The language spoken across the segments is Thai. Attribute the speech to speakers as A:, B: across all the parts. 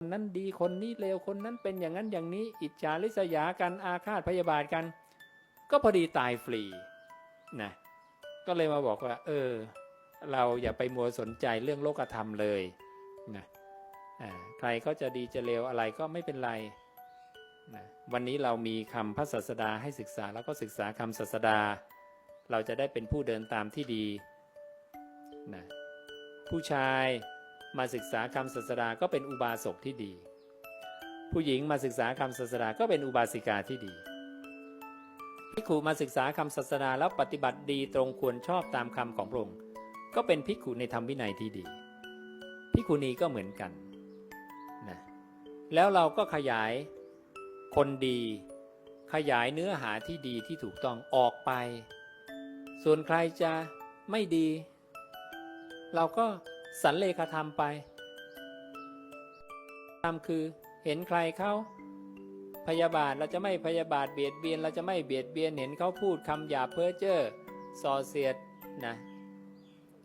A: คนนั้นดีคนนี้เลวคนนั้นเป็นอย่างนั้นอย่างนี้ อิจฉาริษยากันอาฆาตพยาบาทกัน ก็พอดีตายฟรีนะก็เลยมาบอกว่า เออ เราอย่าไปมัวสนใจเรื่องโลกธรรมเลยนะใครเขาจะดีจะเลวอะไรก็ไม่เป็นไรนะวันนี้เรามีคำพระศาสดาให้ศึกษาแล้วก็ศึกษาคำศาสดา เราจะได้เป็นผู้เดินตามที่ดีนะผู้ชาย มาศึกษาคำศาสดาก็เป็นอุบาสกที่ดี ผู้หญิงมาศึกษาคำศาสดาก็เป็นอุบาสิกาที่ดีภิกขุมาศึกษาคำศาสดาแล้วปฏิบัติดีตรงควรชอบตามคำของพระองค์ก็เป็นภิกขุในธรรมวินัยที่ดีภิกขุณีก็เหมือนกันนะแล้วเราก็ขยายคนดี ขยายเนื้อหาที่ดีที่ถูกต้องออกไป ส่วนใครจะไม่ดี เราก็ สันเลขาธรรมไปธรรมคือเห็นใครเขาพยาบาทเราจะไม่พยาบาทเบียดเบียน เราจะไม่เบียดเบียนเห็นเขาพูดคำหยาบเพ้อเจ้อส่อเสียดนะ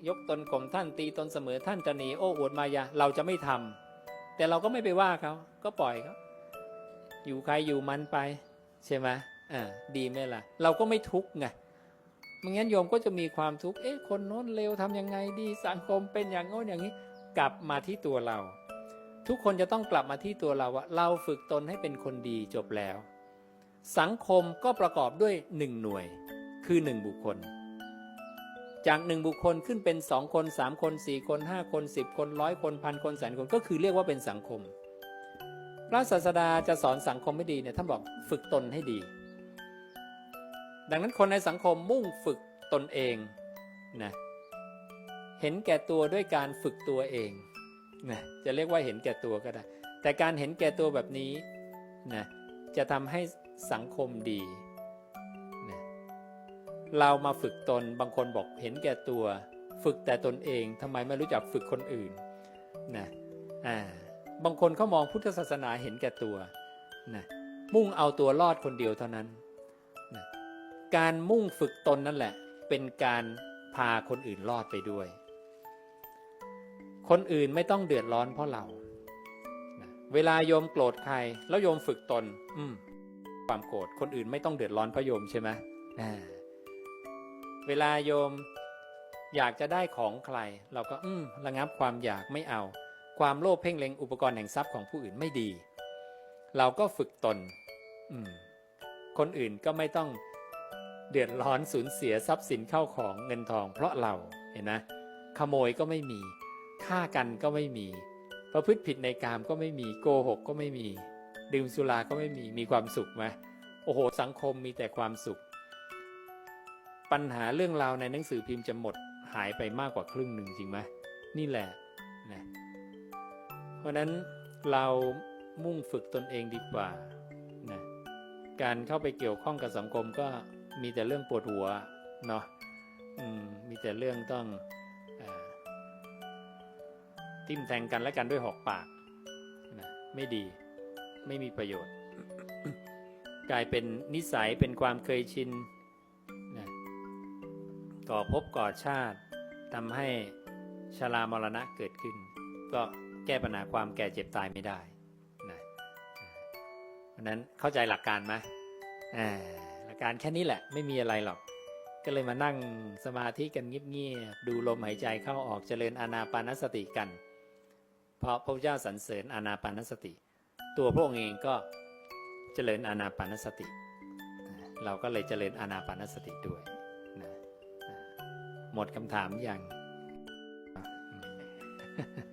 A: ยกตนข่มท่านตีตนเสมอท่านจะหนีโอ้อวดมายาเราจะไม่ทำแต่เราก็ไม่ไปว่าเขาก็ปล่อยเขาอยู่ใครอยู่มันไป ใช่ไหมอ่าดีไหมล่ะ เราก็ไม่ทุกข์ไง ไม่งั้นโยมก็จะมีความทุกข์ เอ๊ะ คนโน้นเลวทำยังไงดี สังคมเป็นอย่างโน้นอย่างนี้ กลับมาที่ตัวเรา ทุกคนจะต้องกลับมาที่ตัวเราว่าเราฝึกตนให้เป็นคนดีจบแล้ว สังคมก็ประกอบด้วยหนึ่งหน่วย คือหนึ่งบุคคล จากหนึ่งบุคคลขึ้นเป็นสองคนสามคนสี่คนห้าคนสิบคนร้อยคนพันคนแสนคนก็คือเรียกว่าเป็นสังคม พระศาสดาจะสอนสังคมไม่ดีเนี่ยท่านบอกฝึกตนให้ดี ดังนั้นคนในสังคมมุ่งฝึกตนเองนะเห็นแก่ตัวด้วยการฝึกตัวเองนะจะเรียกว่าเห็นแก่ตัวก็ได้ แต่การเห็นแก่ตัวแบบนี้นะจะทำให้สังคมดีนะเรามาฝึกตนบางคนบอกเห็นแก่ตัว ฝึกแต่ตนเองทำไมไม่รู้จักฝึกคนอื่นนะอ่าบางคนเขามองพุทธศาสนาเห็นแก่ตัวนะมุ่งเอาตัวรอดคนเดียวเท่านั้น การมุ่งฝึกตนนั่นแหละ เป็นการพาคนอื่นรอดไปด้วย คนอื่นไม่ต้องเดือดร้อนเพราะเรา เวลาโยมโกรธใคร แล้วโยมฝึกตน อืม ความโกรธคนอื่นไม่ต้องเดือดร้อนเพราะโยมใช่ไหมเวลาโยมอยากจะได้ของใคร เราก็อืมระงับความอยากไม่เอา ความโลภเพ่งเล็งอุปกรณ์แห่งทรัพย์ของผู้อื่นไม่ดี เราก็ฝึกตน อืม คนอื่นก็ไม่ต้อง เดือดร้อนสูญเสียทรัพย์สินเข้าของเงินทอง เพราะเราเห็นนะขโมยก็ไม่มีฆ่ากันก็ไม่มี ประพฤติผิดในกามก็ไม่มีโกหกก็ไม่มี ดื่มสุราก็ไม่มีมีความสุขไหมโอ้โหสังคมมีแต่ความสุข ปัญหาเรื่องราวในหนังสือพิมพ์จะหมดหายไปมากกว่าครึ่งหนึ่งจริงไหมนี่แหละนะเพราะนั้นเรามุ่งฝึกตนเองดีกว่านะการเข้าไปเกี่ยวข้องกับสังคมก็ มีแต่เรื่องปวดหัวเนาะมมีแต่เรื่องต้องอทิ่มแทงกันและกันด้วยหอกปากนะไม่ดีไม่มีประโยชน์ กลายเป็นนิสัยเป็นความเคยชินนะก่อภพก่อชาติทำให้ชรามรณะเกิดขึ้น ก็แก้ปัญหาความแก่เจ็บตายไม่ได้นะเพราะนั้นเข้าใจหลักการไหมอ่า การแค่นี้แหละไม่มีอะไรหรอก ก็เลยมานั่งสมาธิกันเงียบๆดูลมหายใจเข้าออกเจริญอานาปานสติกัน เพราะพระเจ้าสรรเสริญอานาปานสติ ตัวพวกเองก็เจริญอานาปานสติ เราก็เลยเจริญอานาปานสติด้วยหมดคำถามยัง Ha ha ha.